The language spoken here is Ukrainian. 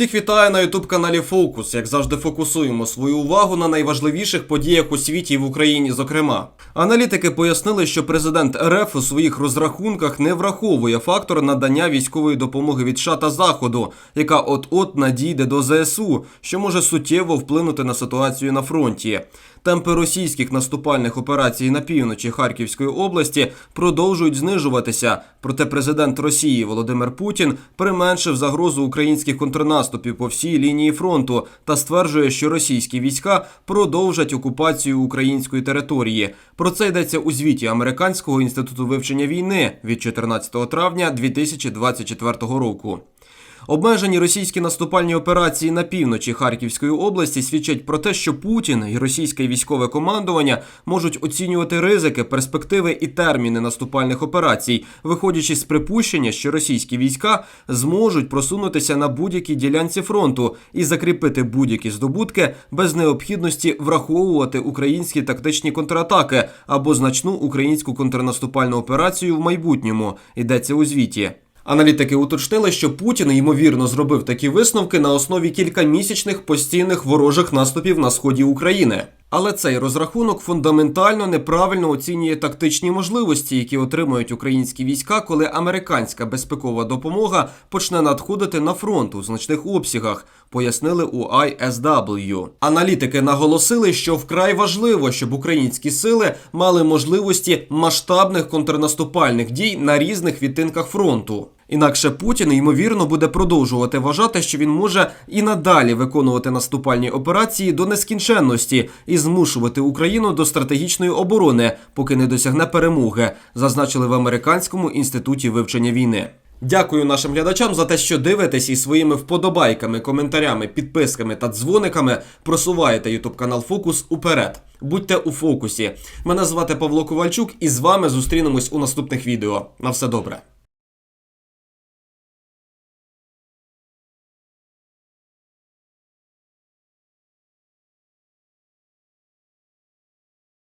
Всіх вітаю на ютуб каналі Фокус. Як завжди, фокусуємо свою увагу на найважливіших подіях у світі і в Україні. Зокрема, аналітики пояснили, що президент РФ у своїх розрахунках не враховує фактор надання військової допомоги від США та Заходу, яка от-от надійде до ЗСУ, що може суттєво вплинути на ситуацію на фронті. Темпи російських наступальних операцій на півночі Харківської області продовжують знижуватися. Проте президент Росії Володимир Путін применшив загрозу українських контрнаступів по всій лінії фронту та стверджує, що російські війська продовжать окупацію української території. Про це йдеться у звіті Американського інституту вивчення війни від 14 травня 2024 року. Обмежені російські наступальні операції на півночі Харківської області свідчать про те, що Путін і російське військове командування можуть оцінювати ризики, перспективи і терміни наступальних операцій, виходячи з припущення, що російські війська зможуть просунутися на будь-якій ділянці фронту і закріпити будь-які здобутки без необхідності враховувати українські тактичні контратаки або значну українську контрнаступальну операцію в майбутньому. Йдеться у звіті. Аналітики уточнили, що Путін ймовірно зробив такі висновки на основі кількамісячних постійних ворожих наступів на сході України. Але цей розрахунок фундаментально неправильно оцінює тактичні можливості, які отримують українські війська, коли американська безпекова допомога почне надходити на фронт у значних обсягах, пояснили у ISW. Аналітики наголосили, що вкрай важливо, щоб українські сили мали можливості масштабних контрнаступальних дій на різних відтинках фронту. Інакше Путін ймовірно буде продовжувати вважати, що він може і надалі виконувати наступальні операції до нескінченності і змушувати Україну до стратегічної оборони, поки не досягне перемоги, зазначили в американському інституті вивчення війни. Дякую нашим глядачам за те, що дивитесь і своїми вподобайками, коментарями, підписками та дзвониками просуваєте ютуб канал Фокус уперед. Будьте у фокусі. Мене звати Павло Ковальчук, і з вами зустрінемось у наступних відео. На все добре.